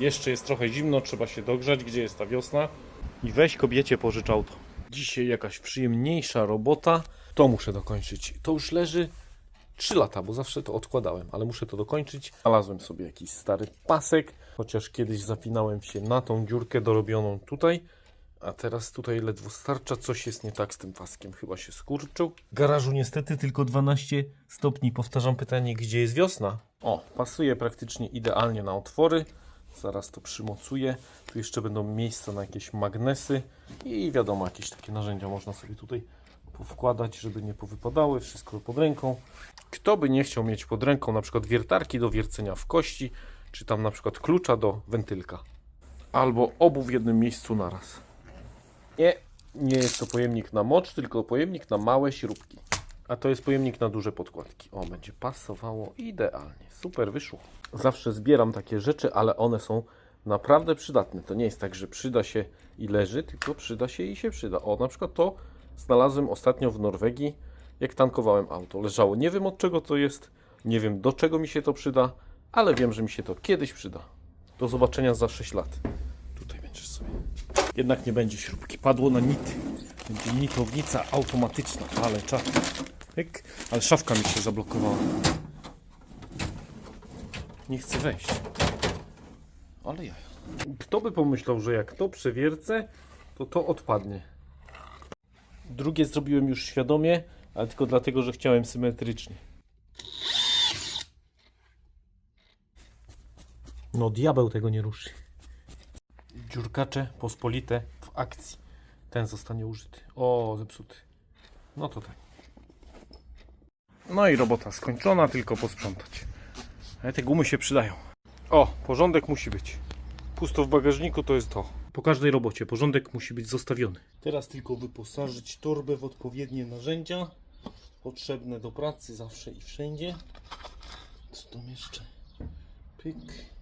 Jeszcze jest trochę zimno, trzeba się dogrzać, gdzie jest ta wiosna. I weź kobiecie pożycz auto. Dzisiaj jakaś przyjemniejsza robota. To muszę dokończyć. To już leży 3 lata, bo zawsze to odkładałem, ale muszę to dokończyć. Znalazłem sobie jakiś stary pasek, chociaż kiedyś zapinałem się na tą dziurkę dorobioną tutaj. A teraz tutaj ledwo starcza, coś jest nie tak z tym paskiem, chyba się skurczył. W garażu niestety tylko 12 stopni. Powtarzam pytanie, gdzie jest wiosna? O, pasuje praktycznie idealnie na otwory. Zaraz to przymocuję. Tu jeszcze będą miejsca na jakieś magnesy i wiadomo, jakieś takie narzędzia można sobie tutaj powkładać, żeby nie powypadały. Wszystko pod ręką. Kto by nie chciał mieć pod ręką na przykład wiertarki do wiercenia w kości, czy tam na przykład klucza do wentylka. Albo obu w jednym miejscu naraz. Nie, nie jest to pojemnik na mocz, tylko pojemnik na małe śrubki. A to jest pojemnik na duże podkładki. O, będzie pasowało idealnie. Super wyszło. Zawsze zbieram takie rzeczy, ale one są naprawdę przydatne. To nie jest tak, że przyda się i leży, tylko przyda się i się przyda. O, na przykład to znalazłem ostatnio w Norwegii, jak tankowałem auto. Leżało. Nie wiem od czego to jest, nie wiem do czego mi się to przyda, ale wiem, że mi się to kiedyś przyda. Do zobaczenia za 6 lat. Tutaj będziesz sobie. Jednak nie będzie śrubki. Padło na nity. Będzie nitownica automatyczna, ale czas. Pyk. Ale szafka mi się zablokowała. Nie chcę wejść. Ale ja. Kto by pomyślał, że jak to przewiercę, to to odpadnie. Drugie zrobiłem już świadomie, ale tylko dlatego, że chciałem symetrycznie. No diabeł tego nie ruszy. Dziurkacze pospolite w akcji. Ten zostanie użyty. O, zepsuty. No to tak. No i robota skończona, tylko posprzątać. Ale te gumy się przydają. O, porządek musi być. Pusto w bagażniku to jest to. Po każdej robocie porządek musi być zostawiony. Teraz tylko wyposażyć torbę w odpowiednie narzędzia potrzebne do pracy zawsze i wszędzie. Co tam jeszcze? Pyk.